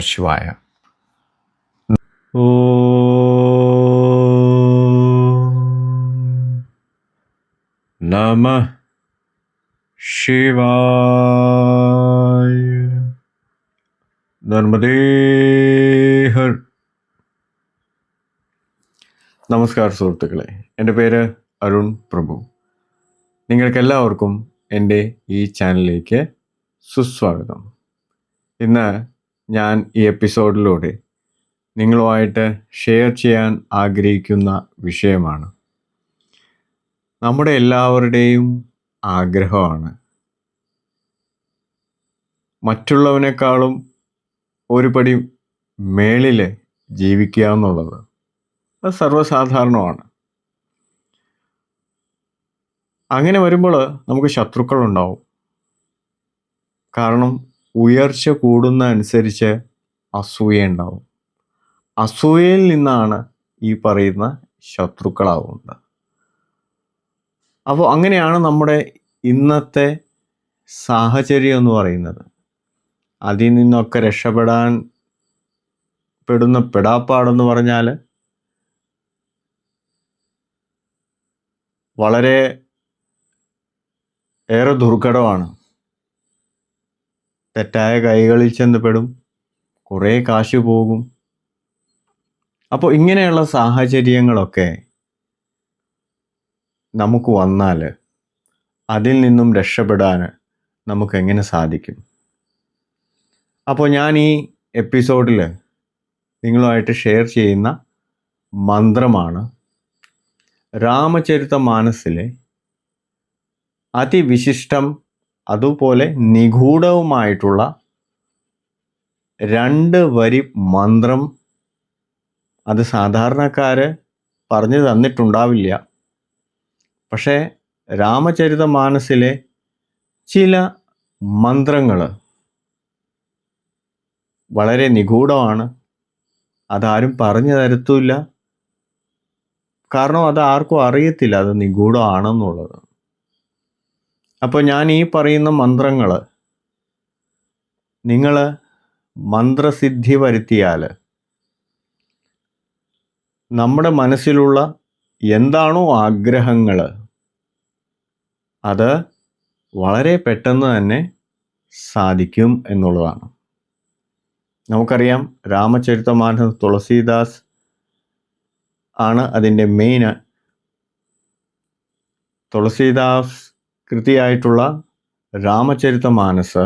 ശിവായ. നമ ശിവായ. നർമ്മദേഹർ നമസ്കാരം സുഹൃത്തുക്കളെ. എന്റെ പേര് അരുൺ പ്രഭു. നിങ്ങൾക്കെല്ലാവർക്കും എന്റെ ഈ ചാനലിലേക്ക് സുസ്വാഗതം. ഇന്ന് ഞാൻ ഈ എപ്പിസോഡിലൂടെ നിങ്ങളുമായിട്ട് ഷെയർ ചെയ്യാൻ ആഗ്രഹിക്കുന്ന വിഷയമാണ്. നമ്മുടെ എല്ലാവരുടെയും ആഗ്രഹമാണ്. മറ്റുള്ളവനേക്കാളും ഒരുപടി മേളിൽ ജീവിക്കുക എന്നുള്ളത്. അത് സർവസാധാരണമാണ്. അങ്ങനെ വരുമ്പോൾ നമുക്ക് ശത്രുക്കളുണ്ടാവും. കാരണം ഉയർച്ച കൂടുന്ന അനുസരിച്ച് അസൂയ ഉണ്ടാവും. അസൂയയിൽ നിന്നാണ് ഈ പറയുന്ന ശത്രുക്കളാവുന്നത്. അപ്പോൾ അങ്ങനെയാണ് നമ്മുടെ ഇന്നത്തെ സാഹചര്യം എന്ന് പറയുന്നത്. അതിൽ നിന്നൊക്കെ രക്ഷപ്പെടാൻ പെടുന്ന പെടാപ്പാടെന്ന് പറഞ്ഞാൽ വളരെ ഏറെ ദുർഘടമാണ്. തെറ്റായ കൈകളിൽ ചെന്നപ്പെടും കുറേ കാശ് പോകും. അപ്പോൾ ഇങ്ങനെയുള്ള സാഹചര്യങ്ങളൊക്കെ നമുക്ക് വന്നാൽ അതിൽ നിന്നും രക്ഷപ്പെടാൻ നമുക്ക് എങ്ങനെ സാധിക്കും? അപ്പോൾ ഞാൻ ഈ എപ്പിസോഡിൽ നിങ്ങളുമായിട്ട് ഷെയർ ചെയ്യുന്ന മന്ത്രമാണ് രാമചരിത മാനസിലെ അതിവിശിഷ്ടം അതുപോലെ നിഗൂഢവുമായിട്ടുള്ള രണ്ട് വരി മന്ത്രം അത് സാധാരണക്കാർ പറഞ്ഞു തന്നിട്ടുണ്ടാവില്ല. പക്ഷേ രാമചരിത മാനസിലെ ചില മന്ത്രങ്ങൾ വളരെ നിഗൂഢമാണ്. അതാരും പറഞ്ഞു തരത്തുമില്ല. കാരണം അത് ആർക്കും അറിയത്തില്ല അത് നിഗൂഢമാണെന്നുള്ളത്. അപ്പോൾ ഞാൻ ഈ പറയുന്ന മന്ത്രങ്ങൾ നിങ്ങൾ മന്ത്രസിദ്ധി വരുത്തിയാൽ നമ്മുടെ മനസ്സിലുള്ള എന്താണോ ആഗ്രഹങ്ങൾ അത് വളരെ പെട്ടെന്ന് തന്നെ സാധിക്കും എന്നുള്ളതാണ്. നമുക്കറിയാം രാമചരിതമാനസ് തുളസീദാസ് ആണ് അതിന്റെ മെയിൻ തുളസീദാസ് കൃതിയായിട്ടുള്ള രാമചരിത മാനസ്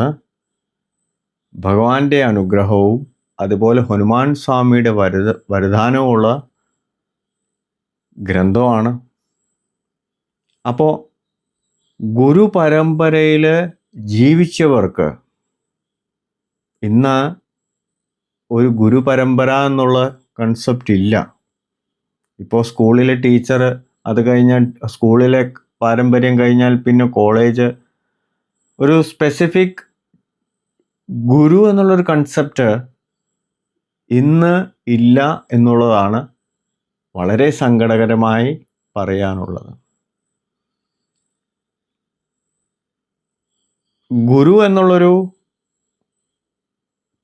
ഭഗവാന്റെ അനുഗ്രഹവും അതുപോലെ ഹനുമാൻ സ്വാമിയുടെ വരദ വരദാനവുമുള്ള ഗ്രന്ഥമാണ്. അപ്പോൾ ഗുരു പരമ്പരയിൽ ജീവിച്ചവർക്ക് ഇന്ന് ഒരു ഗുരു പരമ്പര എന്നുള്ള കൺസെപ്റ്റ് ഇല്ല. ഇപ്പോൾ സ്കൂളിലെ ടീച്ചർ അത് കഴിഞ്ഞാൽ സ്കൂളിലെ പാരമ്പര്യം കഴിഞ്ഞാൽ പിന്നെ കോളേജ്. ഒരു സ്പെസിഫിക് ഗുരു എന്നുള്ളൊരു കൺസെപ്റ്റ് ഇന്ന് ഇല്ല എന്നുള്ളതാണ് വളരെ സങ്കടകരമായി പറയാനുള്ളത്. ഗുരു എന്നുള്ളൊരു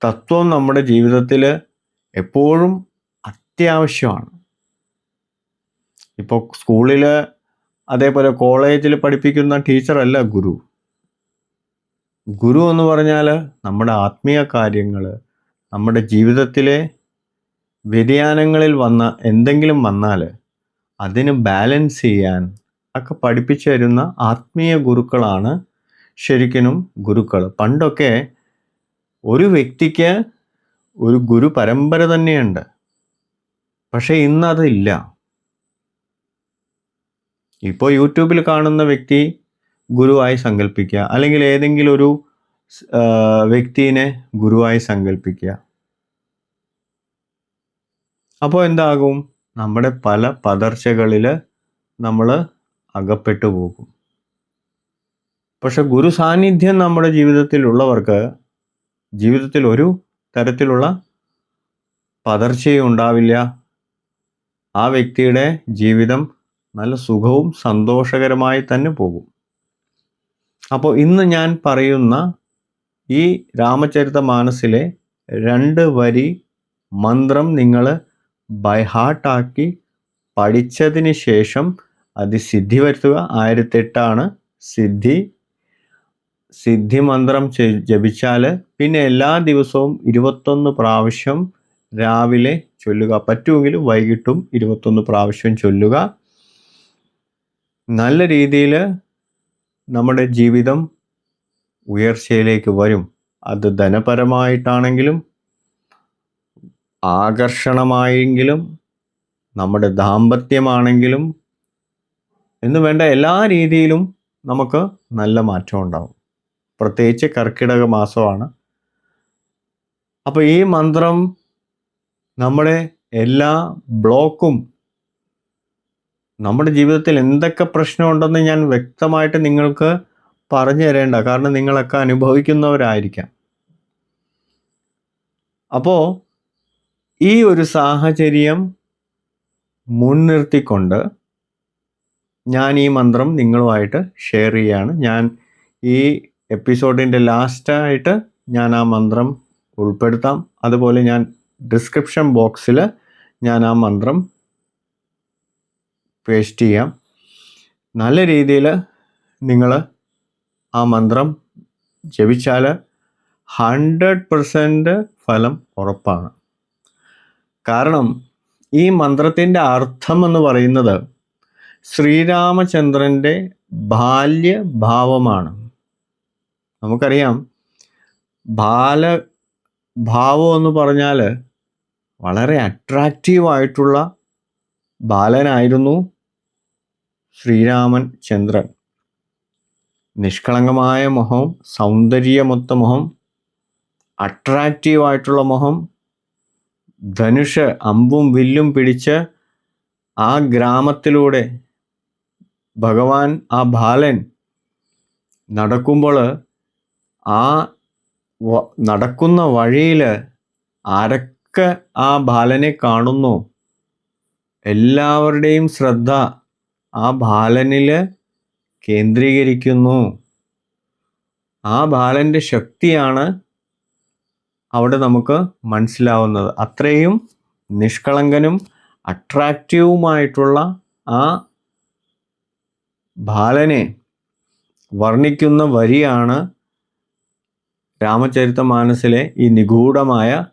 തത്വം നമ്മുടെ ജീവിതത്തിൽ എപ്പോഴും അത്യാവശ്യമാണ്. ഇപ്പോൾ സ്കൂളിൽ അതേപോലെ കോളേജിൽ പഠിപ്പിക്കുന്ന ടീച്ചറല്ല ഗുരു. ഗുരു എന്ന് പറഞ്ഞാൽ നമ്മുടെ ആത്മീയ കാര്യങ്ങൾ നമ്മുടെ ജീവിതത്തിലെ വ്യതിയാനങ്ങളിൽ വന്ന എന്തെങ്കിലും വന്നാൽ അതിന് ബാലൻസ് ചെയ്യാൻ ഒക്കെ പഠിപ്പിച്ചു തരുന്ന ആത്മീയ ഗുരുക്കളാണ് ശരിക്കും ഗുരുക്കൾ പണ്ടൊക്കെ ഒരു വ്യക്തിക്ക് ഒരു ഗുരു പരമ്പര തന്നെയുണ്ട്. പക്ഷേ ഇന്നതില്ല ഇപ്പോൾ യൂട്യൂബിൽ കാണുന്ന വ്യക്തി ഗുരുവായി സങ്കല്പിക്കുക അല്ലെങ്കിൽ ഏതെങ്കിലും ഒരു വ്യക്തിനെ ഗുരുവായി സങ്കല്പിക്കുക അപ്പോൾ എന്താകും? നമ്മുടെ പല പതർച്ചകളിൽ നമ്മൾ അകപ്പെട്ടു പോകും. പക്ഷെ ഗുരു സാന്നിധ്യം നമ്മുടെ ജീവിതത്തിലുള്ളവർക്ക് ജീവിതത്തിൽ ഒരു തരത്തിലുള്ള പതർച്ചയും ഉണ്ടാവില്ല. ആ വ്യക്തിയുടെ ജീവിതം നല്ല സുഖവും സന്തോഷകരമായി തന്നെ പോകും. അപ്പോൾ ഇന്ന് ഞാൻ പറയുന്ന ഈ രാമചരിത മാനസിലെ രണ്ട് വരി മന്ത്രം നിങ്ങൾ ബൈ ഹാർട്ടാക്കി പഠിച്ചതിന് ശേഷം അത് സിദ്ധി വരുത്തുക. ആയിരത്തെട്ടാണ് സിദ്ധി. സിദ്ധി മന്ത്രം ജപിച്ചാൽ പിന്നെ എല്ലാ ദിവസവും ഇരുപത്തൊന്ന് പ്രാവശ്യം രാവിലെ ചൊല്ലുക. പറ്റുമെങ്കിൽ വൈകിട്ടും ഇരുപത്തൊന്ന് പ്രാവശ്യം ചൊല്ലുക. നല്ല രീതിയിൽ നമ്മുടെ ജീവിതം ഉയർച്ചയിലേക്ക് വരും. അത് ധനപരമായിട്ടാണെങ്കിലും ആകർഷണമായെങ്കിലും നമ്മുടെ ദാമ്പത്യമാണെങ്കിലും എന്ന് വേണ്ട എല്ലാ രീതിയിലും നമുക്ക് നല്ല മാറ്റം ഉണ്ടാവും. പ്രത്യേകിച്ച് കർക്കിടക മാസമാണ്. അപ്പോൾ ഈ മന്ത്രം നമ്മുടെ എല്ലാ ബ്ലോക്കും നമ്മുടെ ജീവിതത്തിൽ എന്തൊക്കെ പ്രശ്നമുണ്ടെന്ന് ഞാൻ വ്യക്തമായിട്ട് നിങ്ങൾക്ക് പറഞ്ഞു തരേണ്ട. കാരണം നിങ്ങളൊക്കെ അനുഭവിക്കുന്നവരായിരിക്കാം. അപ്പോൾ ഈ ഒരു സാഹചര്യം മുൻനിർത്തിക്കൊണ്ട് ഞാൻ ഈ മന്ത്രം നിങ്ങളുമായിട്ട് ഷെയർ ചെയ്യാണ് ഞാൻ ഈ എപ്പിസോഡിന്റെ ലാസ്റ്റായിട്ട് ഞാൻ ആ മന്ത്രം ഉൾപ്പെടുത്താം. അതുപോലെ ഞാൻ ഡിസ്ക്രിപ്ഷൻ ബോക്സിൽ ഞാൻ ആ മന്ത്രം പേസ്റ്റ് ചെയ്യാം. നല്ല രീതിയിൽ നിങ്ങൾ ആ മന്ത്രം ജപിച്ചാൽ ഹൺഡ്രഡ് പെർസെന്റ് ഫലം ഉറപ്പാണ്. കാരണം ഈ മന്ത്രത്തിന്റെ അർത്ഥം എന്ന് പറയുന്നത് ശ്രീരാമചന്ദ്രന്റെ ബാല്യഭാവമാണ്. നമുക്കറിയാം ബാല ഭാവം എന്ന് പറഞ്ഞാൽ വളരെ അട്രാക്റ്റീവ് ആയിട്ടുള്ള ബാലനായിരുന്നു ശ്രീരാമൻ ചന്ദ്രൻ. നിഷ്കളങ്കമായ മുഖം സൗന്ദര്യമൊത്ത മുഖം അട്രാക്റ്റീവായിട്ടുള്ള മുഖം ധനുഷ് അമ്പും വില്ലും പിടിച്ച് ആ ഗ്രാമത്തിലൂടെ ഭഗവാൻ ആ ബാലൻ നടക്കുമ്പോൾ ആ നടക്കുന്ന വഴിയിൽ ആരൊക്കെ ആ ബാലനെ കാണുന്നു? എല്ലാവരുടെയും ശ്രദ്ധ ആ ബാലനിൽ കേന്ദ്രീകരിക്കുന്നു. ആ ബാലന്റെ ശക്തിയാണ് അവിടെ നമുക്ക് മനസ്സിലാവുന്നത്. അത്രയും നിഷ്കളങ്കനും അട്രാക്റ്റീവുമായിട്ടുള്ള ആ ബാലനെ വർണിക്കുന്ന വരിയാണ് രാമചരിതമാനസിലെ ഈ നിഗൂഢമായ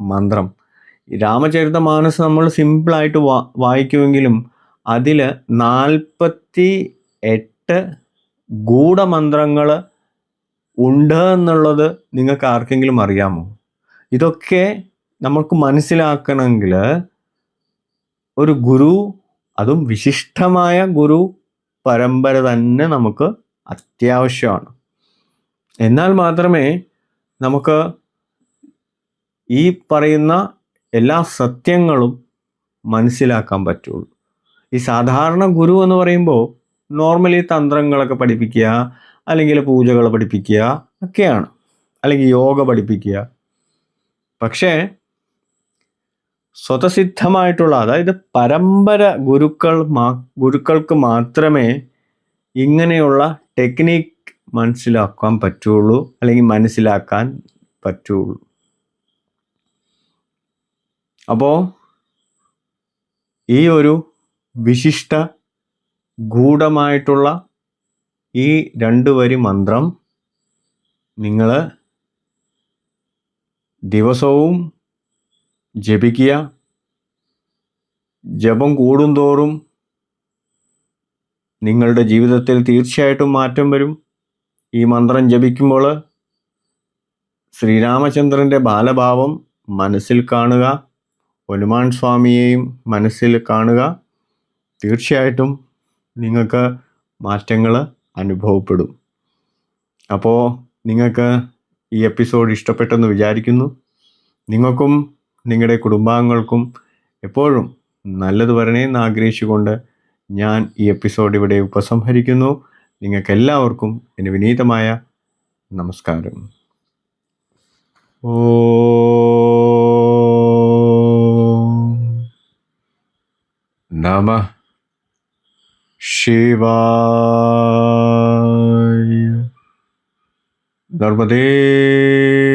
മന്ത്രം. ഈ രാമചരിതമാനസ് നമ്മൾ സിമ്പിളായിട്ട് വാ വായിക്കുമെങ്കിലും അതിൽ നാൽപ്പത്തി എട്ട് ഗൂഢമന്ത്രങ്ങൾ ഉണ്ട് എന്നുള്ളത് നിങ്ങൾക്ക് ആർക്കെങ്കിലും അറിയാമോ? ഇതൊക്കെ നമുക്ക് മനസ്സിലാക്കണമെങ്കിൽ ഒരു ഗുരു അതും വിശിഷ്ടമായ ഗുരു പരമ്പര തന്നെ നമുക്ക് അത്യാവശ്യമാണ്. എന്നാൽ മാത്രമേ നമുക്ക് ഈ പറയുന്ന എല്ലാ സത്യങ്ങളും മനസ്സിലാക്കാൻ പറ്റുള്ളൂ. ഈ സാധാരണ ഗുരു എന്ന് പറയുമ്പോൾ നോർമലി തന്ത്രങ്ങളൊക്കെ പഠിപ്പിക്കുക അല്ലെങ്കിൽ പൂജകൾ പഠിപ്പിക്കുക ഒക്കെയാണ്. അല്ലെങ്കിൽ യോഗ പഠിപ്പിക്കുക. പക്ഷേ സ്വതസിദ്ധമായിട്ടുള്ള അതായത് പരമ്പര ഗുരുക്കൾ മാ ഗുരുക്കൾക്ക് മാത്രമേ ഇങ്ങനെയുള്ള ടെക്നിക്ക് മനസ്സിലാക്കാൻ പറ്റുള്ളൂ അല്ലെങ്കിൽ മനസ്സിലാക്കാൻ പറ്റുള്ളൂ. അപ്പോൾ ഈ ഒരു വിശിഷ്ട ഗൂഢമായിട്ടുള്ള ഈ രണ്ട് വരി മന്ത്രം നിങ്ങൾ ദിവസവും ജപിക്കുക. ജപം കൂടുന്തോറും നിങ്ങളുടെ ജീവിതത്തിൽ തീർച്ചയായിട്ടും മാറ്റം വരും. ഈ മന്ത്രം ജപിക്കുമ്പോൾ ശ്രീരാമചന്ദ്രന്റെ ബാലഭാവം മനസ്സിൽ കാണുക. ഹനുമാൻ സ്വാമിയെയും മനസ്സിൽ കാണുക. തീർച്ചയായിട്ടും നിങ്ങൾക്ക് മാറ്റങ്ങൾ അനുഭവപ്പെടും. അപ്പോൾ നിങ്ങൾക്ക് ഈ എപ്പിസോഡ് ഇഷ്ടപ്പെട്ടെന്ന് വിചാരിക്കുന്നു. നിങ്ങൾക്കും നിങ്ങളുടെ കുടുംബാംഗങ്ങൾക്കും എപ്പോഴും നല്ലത് വരണേ എന്ന് ആഗ്രഹിച്ചുകൊണ്ട് ഞാൻ ഈ എപ്പിസോഡ് ഇവിടെ ഉപസംഹരിക്കുന്നു. നിങ്ങൾക്കെല്ലാവർക്കും എന്റെ വിനീതമായ നമസ്കാരം. ഓം നമ ശിവായ നർമ്മദേ ഹർ